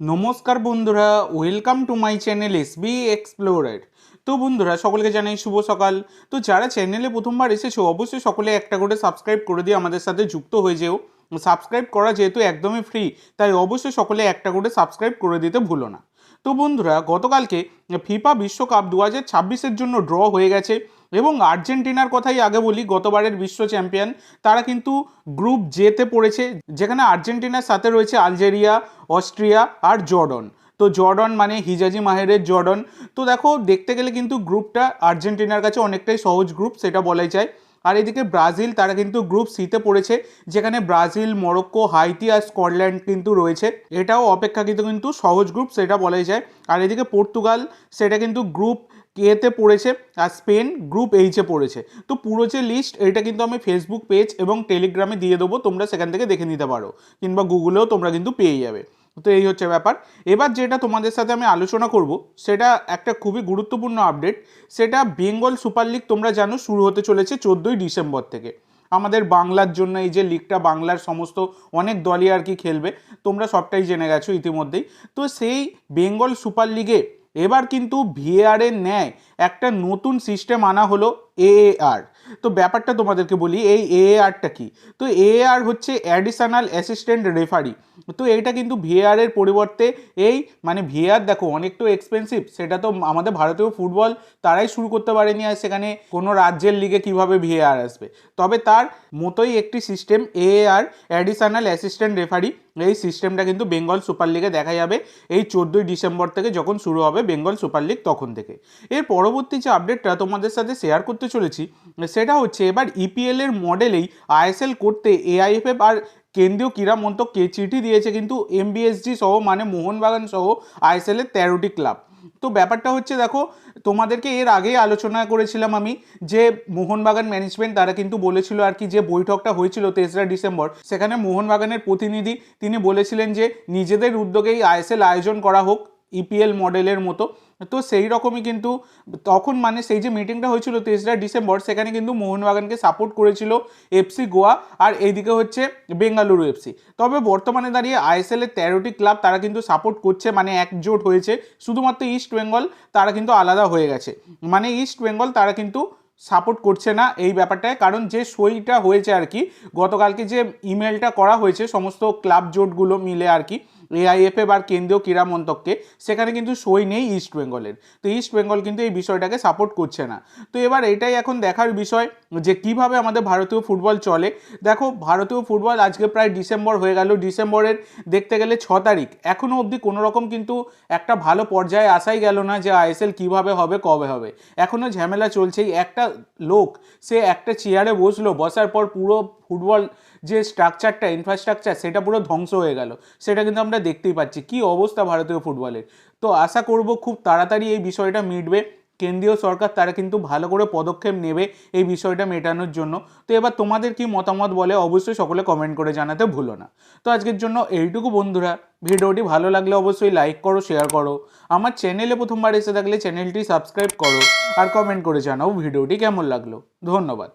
নমস্কার বন্ধুরা welcome to my channel S B explorer তো বন্ধুরা, সকলকে জানাই শুভ সকাল। তো যারা চ্যানেলে প্রথমবার এসেছ, অবশ্যই সকলে একটা করে সাবস্ক্রাইব করে দিয়ে আমাদের সাথে যুক্ত হয়ে যেও। সাবস্ক্রাইব করা যেহেতু একদমই ফ্রি তাই অবশ্যই সকলে একটা করে সাবস্ক্রাইব করে দিতে ভুলো না। তো বন্ধুরা, গতকালকে ফিফা বিশ্বকাপ দু হাজার ছাব্বিশের জন্য ড্র হয়ে গেছে এবং আর্জেন্টিনার কথাই আগে বলি, গতবারের বিশ্ব চ্যাম্পিয়ন তারা কিন্তু গ্রুপ জেতে পড়েছে, যেখানে আর্জেন্টিনার সাথে রয়েছে আলজেরিয়া অস্ট্রিয়া আর জর্ডন। তো জর্ডন মানে হিজাজি মাহেরের জর্ডন। তো দেখো, দেখতে গেলে কিন্তু গ্রুপটা আর্জেন্টিনার কাছে অনেকটাই সহজ গ্রুপ, সেটা বলাই যায়। আর এদিকে ব্রাজিল, তারা কিন্তু গ্রুপ সিতে পড়েছে, যেখানে ব্রাজিল, মরক্কো, হাইতি আর স্কটল্যান্ড কিন্তু রয়েছে। এটাও অপেক্ষাকৃত কিন্তু সহজ গ্রুপ, সেটা বলাই যায়। আর এদিকে পর্তুগাল, সেটা কিন্তু গ্রুপ কেতে পড়েছে, আর স্পেন গ্রুপ এইচে পড়েছে। তো পুরো যে লিস্ট, এটা কিন্তু আমি ফেসবুক পেজ এবং টেলিগ্রামে দিয়ে দেবো, তোমরা সেখান থেকে দেখে নিতে পারো, কিংবা গুগলেও তোমরা কিন্তু পেয়ে যাবে। তো এই হচ্ছে ব্যাপার। এবার যেটা তোমাদের সাথে আমি আলোচনা করব, সেটা একটা খুবই গুরুত্বপূর্ণ আপডেট সেটা বেঙ্গল সুপার লিগ তোমরা জানো শুরু হতে চলেছে চোদ্দোই ডিসেম্বর থেকে। আমাদের বাংলার জন্য এই যে লিগটা, বাংলার সমস্ত অনেক দলই আর কি খেলবে, তোমরা সবটাই জেনে গেছো ইতিমধ্যেই। তো সেই বেঙ্গল সুপার লিগে এবার কিন্তু ভিএআরের ন্যায় একটা নতুন সিস্টেম আনা হলো এএআর তো ব্যাপারটা তোমাদেরকে বলি, এই এএআরটা কি? তো এএআর হচ্ছে অ্যাডিশনাল অ্যাসিস্ট্যান্ট রেফারি তো এইটা কিন্তু ভিএআর এর পরিবর্তে এই মানে ভিএআর দেখো অনেক তো এক্সপেন্সিভ সেটা তো আমাদের ভারতীয় ফুটবল তারাই শুরু করতে পারেনি আর সেখানে কোনো রাজ্যের লিগে কীভাবে ভিএআর আসবে। তবে তার মতোই একটি system AR additional assistant referee এই সিস্টেমটা কিন্তু বেঙ্গল সুপার লিগে দেখা যাবে এই চোদ্দোই ডিসেম্বর থেকে যখন শুরু হবে বেঙ্গল সুপার লিগ তখন থেকে। এর পরবর্তী যে আপডেটটা তোমাদের সাথে শেয়ার করতে চলেছি সেটা হচ্ছে এবার ইপিএল এর মডেলেই আইএসএল করতে এআইএফএফ আর কেন্দ্রীয় ক্রীড়া মন্ত্রককে চিঠি দিয়েছে কিন্তু এমবিএসজি সহ মানে মোহনবাগান সহ আইএসএল এর তেরোটি ক্লাব। তো ব্যাপারটা হচ্ছে দেখো, তোমাদেরকে এর আগেই আলোচনা করেছিলাম আমি যে মোহনবাগান ম্যানেজমেন্ট তারা কিন্তু বলেছিল আর কি যে বৈঠকটা হয়েছিল তেসরা ডিসেম্বর, সেখানে মোহনবাগানের প্রতিনিধি তিনি বলেছিলেন যে নিজেদের উদ্যোগেই আইএসএল আয়োজন করা হোক। ইপিএল মডেলের মতো। তো সেই রকমই কিন্তু তখন মানে সেই যে মিটিংটা হয়েছিল তেসরা ডিসেম্বর, সেখানে কিন্তু মোহনবাগানকে সাপোর্ট করেছিল এফসি গোয়া আর এইদিকে হচ্ছে বেঙ্গালুরু এফসি তবে বর্তমানে দাঁড়িয়ে আইএসএল এর তেরোটি ক্লাব তারা কিন্তু সাপোর্ট করছে মানে একজোট হয়েছে। শুধুমাত্র ইস্ট বেঙ্গল তারা কিন্তু আলাদা হয়ে গেছে। মানে ইস্ট বেঙ্গল তারা কিন্তু সাপোর্ট করছে না এই ব্যাপারটায়। কারণ যে সইটা হয়েছে আর কি, গতকালকে যে ইমেলটা করা হয়েছে, সমস্ত ক্লাব জোটগুলো মিলে আর কি এআইএফএফ আর কেন্দ্রীয় ক্রীড়া মন্ত্রককে, সেখানে কিন্তু সই নেই ইস্ট বেঙ্গলের তো ইস্ট বেঙ্গল কিন্তু এই বিষয়টাকে সাপোর্ট করছে না। তো এবার এটাই এখন দেখার বিষয় যে কীভাবে আমাদের ভারতীয় ফুটবল চলে। দেখো, ভারতীয় ফুটবল আজকে প্রায় ডিসেম্বর হয়ে গেল। ডিসেম্বরের দেখতে গেলে ছ তারিখ। এখনও অবধি কোনো রকম কিন্তু একটা ভালো পর্যায়ে আসাই গেল না যে আইএসএল কীভাবে হবে, কবে হবে। এখনও ঝামেলা চলছেই। একটা লোক, সে একটা চেয়ারে বসল। বসার পর পুরো ফুটবল যে স্ট্রাকচারটা ইনফ্রাস্ট্রাকচার সেটা পুরো ধ্বংস হয়ে গেল। সেটা কিন্তু আমরা দেখতেই পাচ্ছি। কি অবস্থা ভারতীয় ফুটবলের? তো আশা করব খুব তাড়াতাড়ি এই বিষয়টা মিটবে। কেন্দ্রীয় সরকার তারা কিন্তু ভালো করে পদক্ষেপ নেবে এই বিষয়টা মেটানোর জন্য। তো এবার তোমাদের কি মতামত বলে অবশ্যই সকলে কমেন্ট করে জানাতে ভুলো না। তো আজকের জন্য এইটুকু বন্ধুরা। ভিডিওটি ভালো লাগলে অবশ্যই লাইক করো শেয়ার করো। আমার চ্যানেলে প্রথমবার এসে থাকলে চ্যানেলটি সাবস্ক্রাইব করো। আর কমেন্ট করে জানাও ভিডিওটি কেমন লাগল। ধন্যবাদ।